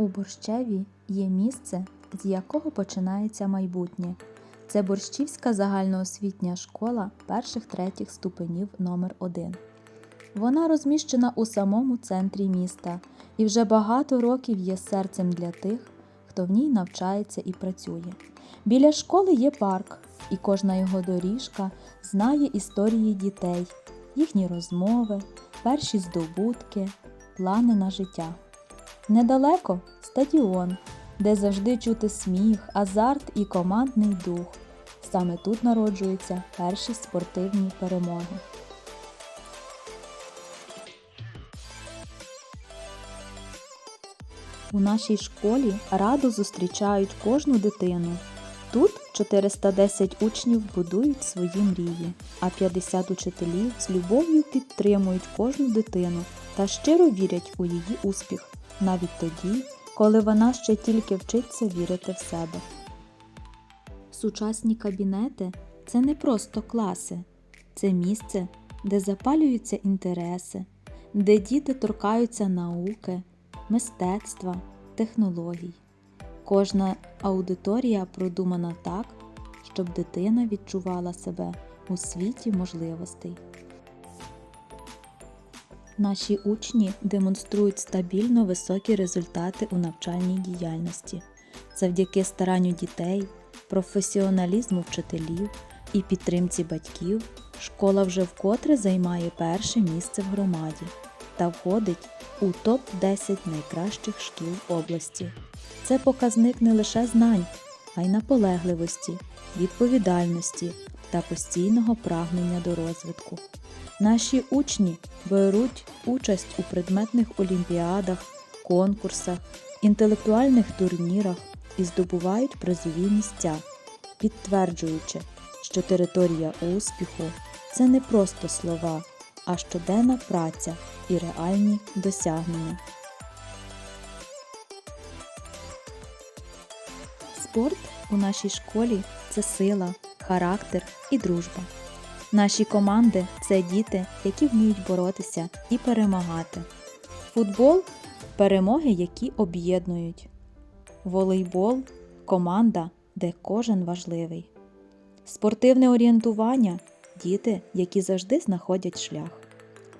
У Борщеві є місце, з якого починається майбутнє. Це Борщівська загальноосвітня школа перших третіх ступенів номер 1 Вона розміщена у самому центрі міста і вже багато років є серцем для тих, хто в ній навчається і працює. Біля школи є парк, і кожна його доріжка знає історії дітей, їхні розмови, перші здобутки, плани на життя. Недалеко стадіон, де завжди чути сміх, азарт і командний дух. Саме тут народжуються перші спортивні перемоги. У нашій школі радо зустрічають кожну дитину. Тут 410 учнів будують свої мрії, а 50 учителів з любов'ю підтримують кожну дитину та щиро вірять у її успіх, навіть тоді, коли вона ще тільки вчиться вірити в себе. Сучасні кабінети це не просто класи, це місце, де запалюються інтереси, де діти торкаються науки, мистецтва, технологій. Кожна аудиторія продумана так, щоб дитина відчувала себе у світі можливостей. Наші учні демонструють стабільно високі результати у навчальній діяльності завдяки старанню дітей, професіоналізму вчителів і підтримці батьків. Школа вже вкотре займає перше місце в громаді та входить у топ-10 найкращих шкіл області. Це показник не лише знань, а й наполегливості, відповідальності та постійного прагнення до розвитку. Наші учні беруть участь у предметних олімпіадах, конкурсах, інтелектуальних турнірах і здобувають призові місця, підтверджуючи, що територія успіху це не просто слова, а щоденна праця і реальні досягнення. Спорт у нашій школі це сила, характер і дружба. Наші команди це діти, які вміють боротися і перемагати. Футбол перемоги, які об'єднують. Волейбол команда, де кожен важливий. Спортивне орієнтування діти, які завжди знаходять шлях.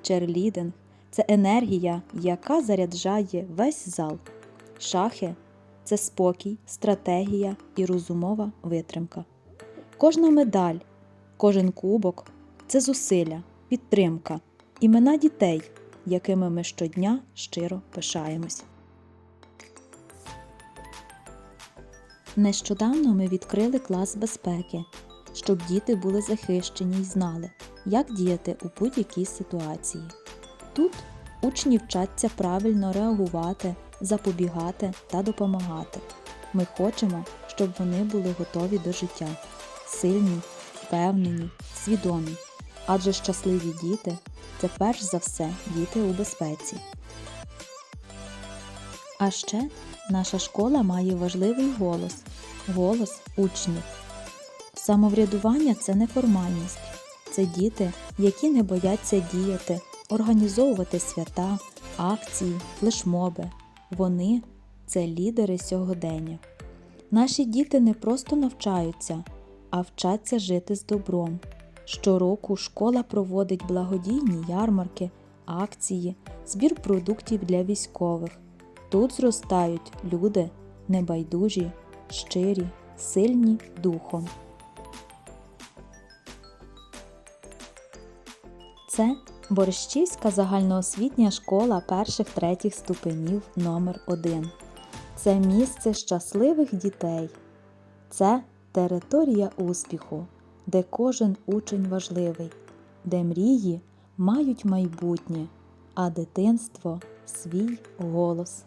Черлідинг це енергія, яка заряджає весь зал. Шахи це спокій, стратегія і розумова витримка. Кожна медаль, кожен кубок це зусилля, підтримка, імена дітей, якими ми щодня щиро пишаємось. Нещодавно ми відкрили клас безпеки, щоб діти були захищені й знали, як діяти у будь-якій ситуації. Тут учні вчаться правильно реагувати, запобігати та допомагати. Ми хочемо, щоб вони були готові до життя, сильні, впевнені, свідомі, адже щасливі діти це перш за все діти у безпеці. А ще наша школа має важливий голос голос учнів. Самоврядування це не формальність, це діти, які не бояться діяти, організовувати свята, акції, флешмоби. Вони це лідери сьогодення. Наші діти не просто навчаються, а вчаться жити з добром. Щороку школа проводить благодійні ярмарки, акції, збір продуктів для військових. Тут зростають люди небайдужі, щирі, сильні духом. Це Борщівська загальноосвітня школа перших третіх ступенів номер 1 Це місце щасливих дітей. Це територія успіху, де кожен учень важливий, де мрії мають майбутнє, а дитинство свій голос.